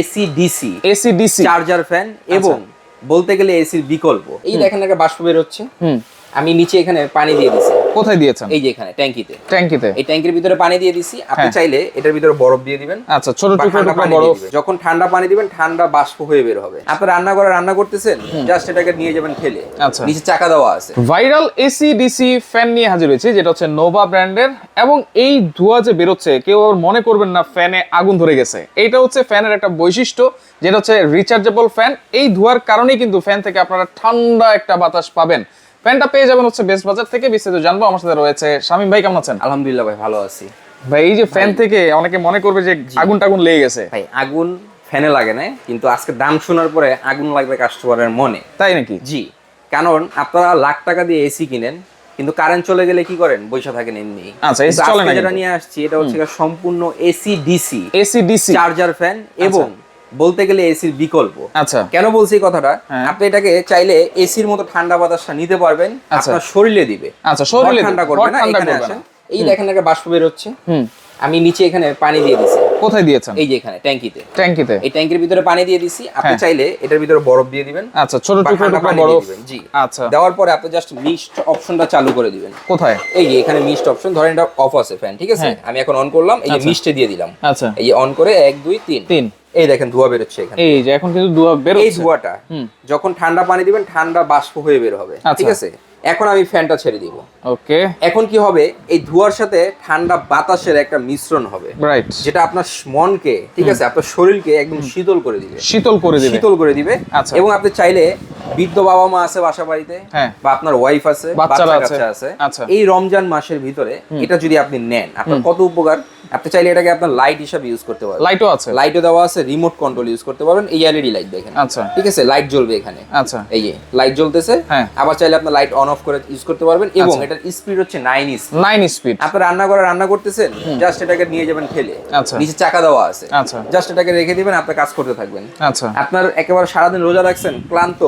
AC DC AC DC charger fan এবং বলতে গেলে এসির বিকল্প। এই দেখেন একটা বাষ্প বের হচ্ছে আমি নিচে এখানে পানি দিয়ে দিছি। কোথায় দিয়েছেন? এই যে এখানে ট্যাঙ্কিতে। ট্যাঙ্কিতে? এই ট্যাঙ্কির ভিতরে পানি দিয়ে দিছি। আপনি হ্যাঁ। চাইলে এটার ভিতরে বরফ দিয়ে দিবেন। আচ্ছা ছোট টুকরো টুকরো বরফ। যখন ঠান্ডা পানি দিবেন ঠান্ডা বাষ্প হয়ে বের হবে। আপনি রান্না করে রান্না করতেছেন? জাস্ট এটাকে নিয়ে যাবেন ঠেলে। আচ্ছা। নিচে চাকা দেওয়া আছে। ভাইরাল এসি ডিসি ফ্যান নিয়ে হাজির হয়েছে যেটা হচ্ছে নোভা ব্র্যান্ডের এবং এই ধোঁয়া যে বেরোচ্ছে কেউ মনে করবেন না ফ্যানে আগুন ধরে গেছে। এটা হচ্ছে ফ্যানের একটা বৈশিষ্ট্য যেটা হচ্ছে রিচার্জেবল ফ্যান এই ধোঁয়ার কারণেই কিন্তু ফ্যান থেকে আপনারা ঠান্ডা একটা বাতাস পাবেন। ফ্যানটা পেয়ে যাবেন হচ্ছে বেস্ট বাজার থেকে। বিস্তারিত জানব। আমার সাথে রয়েছে শামীম ভাই কেমন আছেন? আলহামদুলিল্লাহ ভাই ভালো আছি। ভাই এই যে ফ্যান থেকে অনেকে মনে করবে যে আগুন টাগুন লেগে গেছে। ভাই আগুন ফ্যানে লাগে না কিন্তু আজকে দাম শোনার পরে আগুন লাগবে কাস্টমারের মনে। তাই নাকি? জি কারণ আপনারা লাখ টাকা দিয়ে এসি কিনেন কিন্তু কারেন্ট চলে গেলে কি করেন? বসে থাকেন এমনি আচ্ছা, কিন্তু চলে না যেটা নিয়ে আসছি এটা হচ্ছে সম্পূর্ণ AC DC AC DC charger fan এবং বলতে গেলে এসির বিকল্প। আচ্ছা। কেন বলছি কথাটা? হ্যাঁ। আপনি এটাকে চাইলে এসির মতো ঠান্ডা বাতাসটা নিতে পারবেন আচ্ছা। আপনার শরীরে দিবে। আচ্ছা শরীরে ঠান্ডা করবে না এখানে আসেন। এই দেখেন একটা বাষ্প বের হচ্ছে হুম। আমি নিচে এখানে পানি দিয়ে দিছি। কোথায় দিয়েছেন? এই যে এখানে ট্যাঙ্কিতে। ট্যাঙ্কিতে? এই ট্যাঙ্কির ভিতরে পানি দিয়ে দিছি। আপনি হ্যাঁ। চাইলে এটার ভিতরে বরফ দিয়ে দিবেন। আচ্ছা ছোট টুকরো টুকরো বরফ। জি। আচ্ছা। দেওয়ার পরে আপনি জাস্ট মিস্ট অপশনটা চালু করে দিবেন। কোথায়? এই যে এখানে মিস্ট অপশন ধরেন এটা অফ আছে ফ্যান ঠিক আছে? হ্যাঁ। আমি এখন অন করলাম এই যে আচ্ছা। মিস্টে দিয়ে দিলাম। আচ্ছা। এই অন করে এক দুই তিন। তিন। এই দেখেন ধোয়া বেরোচ্ছে এখানে। এই যে এখন কিন্তু ধোয়া বের এই ধোয়াটা যখন ঠান্ডা পানি দিবেন ঠান্ডা বাষ্প হয়ে বের হবে। আচ্ছা। ঠিক আছে? এখন আমি ফ্যানটা ছেড়ে দিব। ওকে। এখন কি হবে? এই ধোয়ার সাথে ঠান্ডা বাতাসের একটা মিশ্রণ হবে। রাইট যেটা আপনার মনকে ঠিক আছে? আপনার শরীরকে একদম শীতল করে দিবে। শীতল করে দিবে। শীতল করে দিবে। আচ্ছা। এবং আপনি চাইলে বৃদ্ধ বাবা মা আছে বাসা বাড়িতে হ্যাঁ। বা আপনার ওয়াইফ আছে বাচ্চা। কাচ্চা আছে। আচ্ছা। এই রমজান মাসের ভিতরে এটা যদি আপনি নেন আপনার কত উপকার? আপনি চাইলে এটাকে আপনার লাইট হিসাবে ইউজ করতে পারবেন। লাইটও আছে। লাইটও দেওয়া আছে রিমোট কন্ট্রোল ইউজ করতে পারবেন। এই এলইডি লাইট দেখেন। আচ্ছা। ঠিক আছে? লাইট জ্বলবে এখানে। আচ্ছা। এই যে লাইট জ্বলতেছে। হ্যাঁ। আবার চাইলে আপনার লাইট অন অফ করে ইউজ করতে পারবেন এবং আচ্ছা। এটার স্পিড হচ্ছে নাইন ইস নাইন স্পিড আপনি রান্না করে রান্না করতেছেন জাস্ট এটাকে নিয়ে যাবেন ঠেলে আচ্ছা। নিচে চাকা দেওয়া আছে। আচ্ছা। জাস্ট এটাকে রেখে দিবেন আপনি কাজ করতে থাকবেন। আচ্ছা। আপনার একেবারে সারাদিন রোজা রাখছেন ক্লান্ত।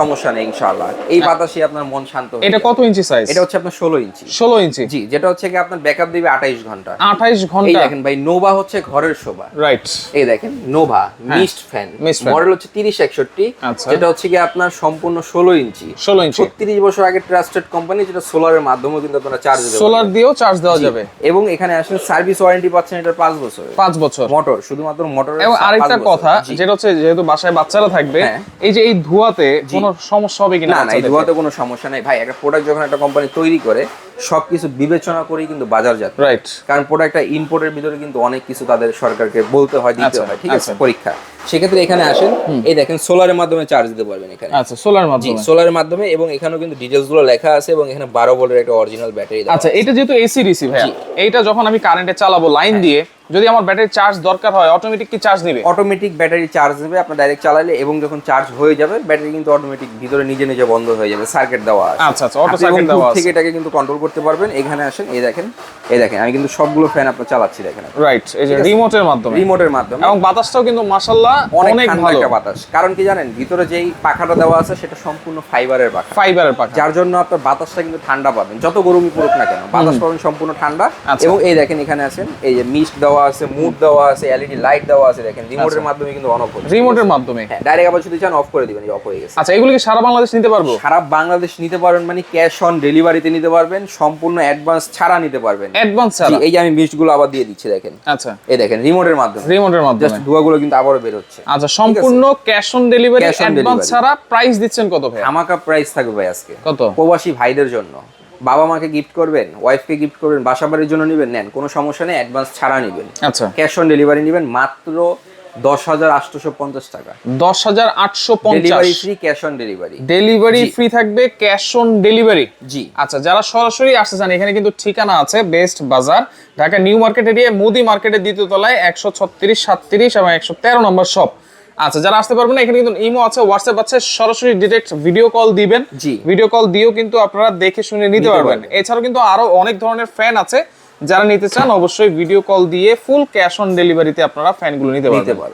সমস্যা নেই ইনশাআল্লাহ। এই বাতাসে আপনার মন শান্ত হয়ে এটা কত ইঞ্চি সাইজ এটা হচ্ছে আপনার ষোলো ইঞ্চি। ষোলো ইঞ্চি? জি যেটা হচ্ছে কি আপনার ব্যাকআপ দিবে আঠাইশ ঘণ্টা। আঠাইশ এই ঘণ্টা। দেখেন ভাই নোভা হচ্ছে ঘরের শোভা। রাইট এই দেখেন নোভা মিস্ট ফ্যান হ্যাঁ। মডেল হচ্ছে তিরিশ একষট্টি। আচ্ছা। যেটা হচ্ছে কি আপনার সম্পূর্ণ ষোলো ইঞ্চি। ষোলো ইঞ্চি। ছত্রিশ বছর আগে ট্রাস্টেড কোম্পানি যেটা সোলারের মাধ্যমে কিন্তু আপনারা চার্জ সোলার দিয়েও চার্জ দেওয়া যাবে। এবং এখানে আসলে সার্ভিস ওয়ারেন্টি পাচ্ছেন এটা পাঁচ বছর পাঁচ বছর। মোটর শুধুমাত্র মোটর এবং আরেকটা কথা যেটা হচ্ছে যেহেতু বাসায় বাচ্চারা থাকবে হ্যাঁ। এই যে এই ধোঁয়াতে কোনো সমস্যা হবে কিনা না না এই? ধোয়াতে কোনো সমস্যা নেই। ভাই একটা প্রোডাক্ট যখন একটা কোম্পানি তৈরি করে সবকিছু বিবেচনা করেই কিন্তু বাজার যাত রাইট কারণ প্রোডাক্টটা ইম্পোর্টের ভিতরে কিন্তু অনেক কিছু তাদের সরকারকে বলতে হয় দিতে আচ্ছা, হয় ঠিক আছে আচ্ছা। পরীক্ষা। সেক্ষেত্রে এখানে আসেন এই দেখেন সোলারের মাধ্যমে চার্জ দিতে পারবেন এখানে। আচ্ছা সোলার মাধ্যমে। সোলারের মাধ্যমে এবং এখানেও কিন্তু ডিটেলসগুলো লেখা আছে এবং এখানে বারো ভোল্টের একটা অরিজিনাল ব্যাটারি আচ্ছা এটা যেহেতু এসি ডিসি ভাইয়া জি। এইটা যখন আমি কারেন্টে চালাবো লাইন দিয়ে যদি আমার ব্যাটারি চার্জ দরকার হয় অটোমেটিক কি চার্জ নেবে? অটোমেটিক ব্যাটারি চার্জ নেবে আপনার ডাইরেক্ট চালালে এবং যখন চার্জ হয়ে যাবে ব্যাটারি কিন্তু অটোমেটিক ভিতরে নিজে নিজে বন্ধ হয়ে যাবে সার্কিট দেওয়া আছে। আচ্ছা আচ্ছা অটো সার্কিট দেওয়া আছে। থেকে এটাকে কিন্তু কন্ট্রোল করতে পারবেন। এখানে আসেন এই দেখেন এই দেখেন আমি কিন্তু সবগুলো ফ্যান আপনার চালাচ্ছি দেখেন রাইট এই যে। রিমোটের মাধ্যমে। রিমোটের মাধ্যমে। এবং বাতাসটাও কিন্তু মাশাআল্লাহ অনেক ভালো। একটা বাতাস। কারণ কি জানেন ভিতরে যেই পাখাটা দেওয়া আছে সেটা সম্পূর্ণ ফাইবারের পাখা। ফাইবারের পাখা। যার জন্য আপনার বাতাসটা কিন্তু ঠান্ডা পাবেন। যত গরমই পড়ুক না কেন বাতাস পাবেন সম্পূর্ণ ঠান্ডা। আচ্ছা। এবং এই দেখেন এখানে আছেন এই যে মিস্ট দেওয়া আছে মুড দেওয়া আছে এলইডি লাইট দেওয়া আছে দেখেন রিমোটের আচ্ছা। মাধ্যমে কিন্তু অন অফ হচ্ছে। রিমোটের মাধ্যমে? হ্যাঁ ডাইরেক্ট আবার যদি চান অফ করে দিবেন অফ হয়ে গেছে। আচ্ছা এগুলো কি সারা বাংলাদেশ নিতে পারব? সারা বাংলাদেশ নিতে পারবেন মানে ক্যাশ অন ডেলিভারিতে নিতে পারবেন সম্পূর্ণ অ্যাডভান্স ছাড়া নিতে পারবেন। অ্যাডভান্স ছাড়া? এই যে আমি মিস্টগুলো আবার দিয়ে দিচ্ছি দেখেন। আচ্ছা। এই দেখেন রিমোটের মাধ্যমে। রিমোটের মাধ্যমে। জাস্ট ধোঁয়াগুলো কিন্তু আবারও বের হচ্ছে। আচ্ছা সম্পূর্ণ ক্যাশ অন ডেলিভারি অ্যাডভান্স ছাড়া প্রাইস দিচ্ছেন কত ভাই? আমাকা প্রাইস থাকবে ভাই আজকে। কত? প্রবাসী ভাইদের জন্য। বাবা মাকে গিফট করবেন ওয়াইফকে গিফট করবেন বাসা বাড়ির জন্য নেবেন নেন কোনো সমস্যা নেই অ্যাডভান্স ছাড়া নেবেন। আচ্ছা। ক্যাশ অন ডেলিভারি নেবেন মাত্র দশ হাজার আটশোশো পঞ্চাশ টাকা। দশ হাজার আটশো delivery free cash on delivery delivery free থাকবে ক্যাশ অন ডেলিভারি জি। আচ্ছা যারা সরাসরি আসতে চান এখানে কিন্তু ঠিকানা আছে বেস্ট বাজার Dhaka new market area Modi মার্কেটের দ্বিতীয় তলায় একশো ছত্রিশ সাতত্রিশ এবং একশো তেরো নম্বর শপ। আচ্ছা যারা আসতে পারবেন না এখানে কিন্তু ইমো আছে হোয়াটসঅ্যাপ আছে সরাসরি ডিরেক্ট ভিডিও কল দিবেন। জি। ভিডিও কল দিয়েও কিন্তু আপনারা দেখে শুনে নিতে পারবেন। এছাড়াও কিন্তু আরও অনেক ধরনের ফ্যান আছে। যারা নিতে চান অবশ্যই ভিডিও কল দিয়ে ফুল ক্যাশ অন ডেলিভারিতে আপনারা ফ্যানগুলো নিতে পারবেন।